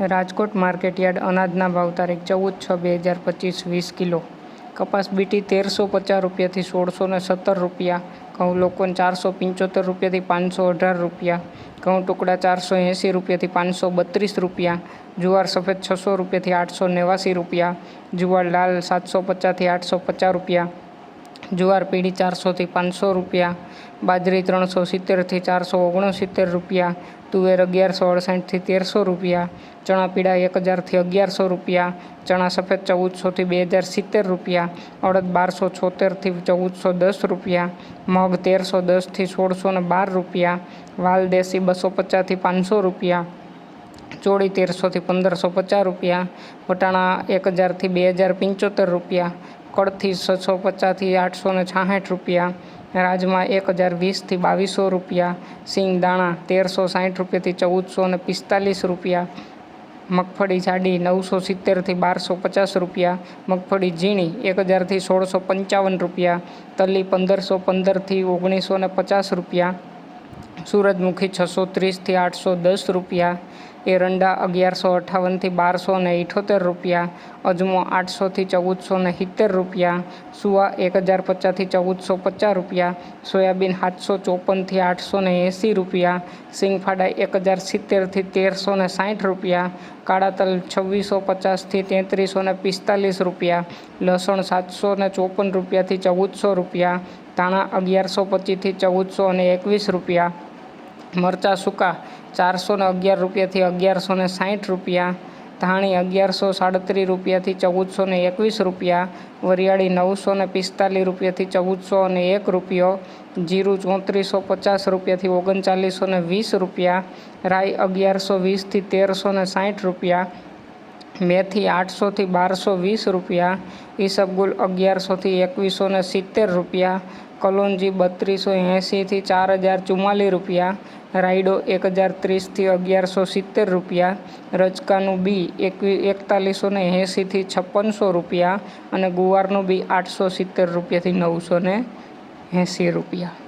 Rajkot market yard અનાજના ભાવ તારીખ ચૌદ છ બે હજાર પચીસ વીસ કિલો. કપાસ બીટી તેરસો પચાસ રૂપિયાથી સોળસો ને સત્તર રૂપિયા. ઘઉં લોકોને ચારસો પંચોતેર રૂપિયાથી પાંચસો અઢાર રૂપિયા. ઘઉં ટુકડા ચારસો એંસી રૂપિયાથી પાંચસો બત્રીસ રૂપિયા. જુવાર સફેદ છસો રૂપિયાથી આઠસો નેવાસી રૂપિયા. જુવાર લાલ સાતસો પચાસથી આઠસો પચાસ રૂપિયા. જુવાર પીળી ચારસોથી પાંચસો રૂપિયા, બાજરી ત્રણસો સિત્તેરથી ચારસો ઓગણસિત્તેર રૂપિયા, તુવેર અગિયારસો અડસાઠથી તેરસો રૂપિયા, ચણા પીળા એક હજારથી અગિયારસો રૂપિયા, ચણા સફેદ ચૌદસોથી બે હજાર સિત્તેર રૂપિયા, અડદ બારસો છોતેરથી ચૌદસો દસ રૂપિયા, મગ તેરસો દસથી સોળસો ને બાર રૂપિયા, વાલ દેશી બસો પચાસથી પાંચસો રૂપિયા, ચોળી તેરસોથી પંદરસો પચાસ રૂપિયા, વટાણા એક હજારથી બે હજાર પંચોતેર રૂપિયા કળથી છસો પચાસથી આઠસો ને છાસઠ રૂપિયા, રાજમાં એક હજાર વીસથી બાવીસો રૂપિયા, સિંગ દાણા તેરસો સાઠ રૂપિયાથી ચૌદસો ને પિસ્તાલીસ રૂપિયા, મગફળી જાડી નવસો સિત્તેરથી બારસો પચાસ રૂપિયા, મગફળી ઝીણી એક હજારથી સોળસો પંચાવન રૂપિયા તલી પંદરસો પંદરથી ઓગણીસો ને પચાસ રૂપિયા, સૂરજમુખી છસો ત્રીસથી આઠસો દસ રૂપિયા એરંડા અગિયારસો અઠ્ઠાવનથી બારસો ને ઇઠોતેર રૂપિયા, અજમો આઠસોથી ચૌદસો ને સિત્તેર રૂપિયા, સુવા એક હજાર પચાસથી ચૌદસો પચાસ રૂપિયા, સોયાબીન સાતસો ચોપનથી આઠસો ને એંસી રૂપિયા, સિંગફાડા એક હજાર સિત્તેરથી તેરસો ને સાઠ રૂપિયા, કાળા તલ છવ્વીસો પચાસથી તેત્રીસો ને પિસ્તાલીસ રૂપિયા, લસણ સાતસો ને ચોપન રૂપિયાથી ચૌદસો રૂપિયા, ધાણા અગિયારસો પચીસથી ચૌદસો અને એકવીસ રૂપિયા, મરચાં સૂકા ચારસો ને અગિયાર રૂપિયાથી અગિયારસો ને સાઠ રૂપિયા, ધાણી અગિયારસો સાડત્રીસ રૂપિયાથી ચૌદસો ને એકવીસ રૂપિયા, વરિયાળી નવસો ને પિસ્તાલીસ રૂપિયાથી ચૌદસો અને એક રૂપિયો, જીરું ચોત્રીસો પચાસ રૂપિયાથી ઓગણચાલીસો ને વીસ રૂપિયા, રાઈ અગિયારસો વીસથી તેરસો ને સાઠ રૂપિયા, મેથી આઠસોથી બારસો વીસ રૂપિયા, ઈસબગુલ અગિયારસોથી એકવીસો ને સિત્તેર રૂપિયા કલોંજી બત્રીસો એંશીથી ચાર હજાર ચુમ્માલીસ રૂપિયા, રાયડો એક હજાર ત્રીસથી અગિયારસો સિત્તેર રૂપિયા રચકાનું બી એકવી એકતાલીસો ને એંશીથી છપ્પનસો રૂપિયા અને ગુવારનું બી આઠસો સિત્તેર રૂપિયાથી નવસો ને એંસી રૂપિયા.